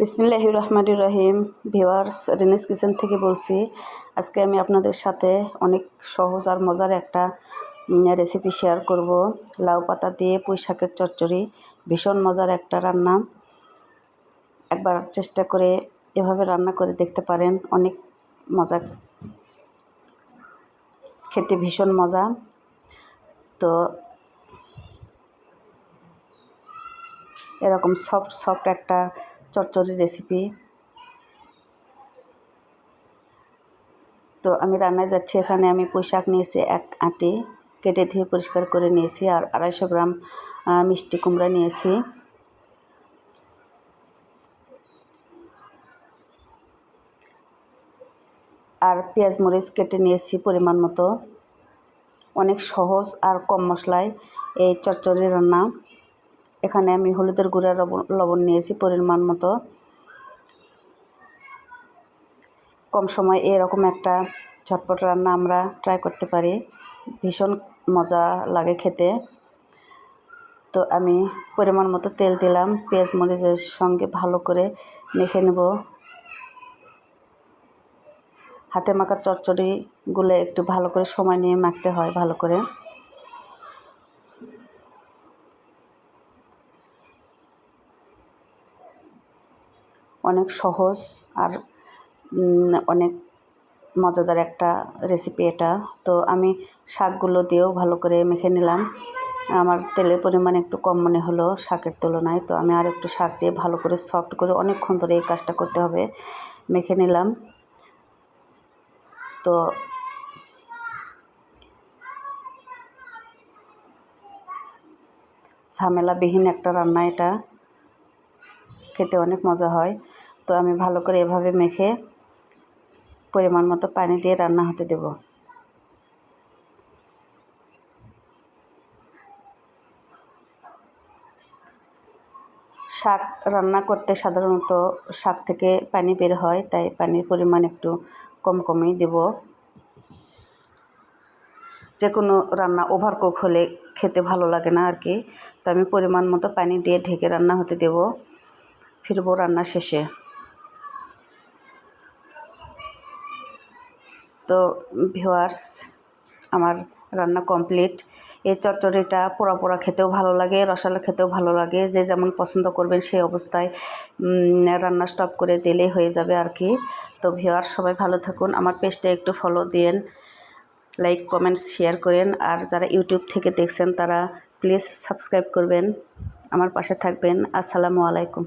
বিসমিল্লাহ রহমান রহিম। ভিওয়ার্স রেনেস কিচেন থেকে বলছি, আজকে আমি আপনাদের সাথে অনেক সহজ আর মজার একটা রেসিপি শেয়ার করব। লাউ পাতা দিয়ে পুঁই শাকের চচ্চড়ি, ভীষণ মজার একটা রান্না। একবার চেষ্টা করে এভাবে রান্না করে দেখতে পারেন, অনেক মজা। খেতে ভীষণ মজা। তো এরকম সফট সফট একটা চচ্চড়ি রেসিপি তো আমি রান্নায় যাচ্ছি, এখানে আমি পুঁই শাক নিয়েছি এক আটি, কেটে ধুয়ে পরিষ্কার করে নিয়েছি আর আড়াইশো গ্রাম মিষ্টি কুমড়া নিয়েছি। আর পেঁয়াজ মরিচ কেটে নিয়েছি পরিমাণ মতো। অনেক সহজ আর কম মশলায় এই চচ্চড়ি রান্না। এখানে আমি হলুদের গুঁড়া লবণ নিয়েছি পরিমাণ মতো। কম সময় এরকম একটা ঝটপট রান্না আমরা ট্রাই করতে পারি। ভীষণ মজা লাগে খেতে। তো আমি পরিমাণ মতো তেল দিলাম, পেঁয়াজ মরিচের সঙ্গে ভালো করে মেখে নেব। হাতে মাখা চচ্চড়িগুলো একটু ভালো করে সময় নিয়ে মাখতে হয় ভালো করে। অনেক সহজ আর অনেক মজাদার একটা রেসিপি এটা। তো আমি শাকগুলো দিয়েও ভালো করে মেখে নিলাম। আমার তেলের পরিমাণ একটু কম মনে হলো শাকের তুলনায়। তো আমি আর একটু শাক দিয়ে ভালো করে সফট করে অনেকক্ষণ ধরে এই কাজটা করতে হবে। মেখে নিলাম। তো ঝামেলাবিহীন একটা রান্না এটা। খেতে অনেক মজা হয়। তো আমি ভালো করে এভাবে মেখে পরিমাণ মতো পানি দিয়ে রান্না হতে দেব। শাক রান্না করতে সাধারণত শাক থেকে পানি বের হয়, তাই পানির পরিমাণ একটু কম কমই দেব। যে কোনো রান্না ওভার কুক হলে খেতে ভালো লাগে না আর কি তো আমি পরিমাণ মতো পানি দিয়ে ঢেকে রান্না হতে দেব। ফিরবো রান্না শেষে। তো ভিওয়ার্স আমার রান্না কমপ্লিট। এই চচ্চড়িটা পোড়া পোড়া খেতেও ভালো লাগে, রসালো খেতেও ভালো লাগে। যে যেমন পছন্দ করবেন সেই অবস্থায় রান্না স্টপ করে দিলেই হয়ে যাবে আর কি। তো ভিওয়ার্স সবাই ভালো থাকুন। আমার পেজটা একটু ফলো দিন লাইক কমেন্টস শেয়ার করেন। আর যারা ইউটিউব থেকে দেখছেন, তারা প্লিজ সাবস্ক্রাইব করবেন। আমার পাশে থাকবেন। আসসালামু আলাইকুম।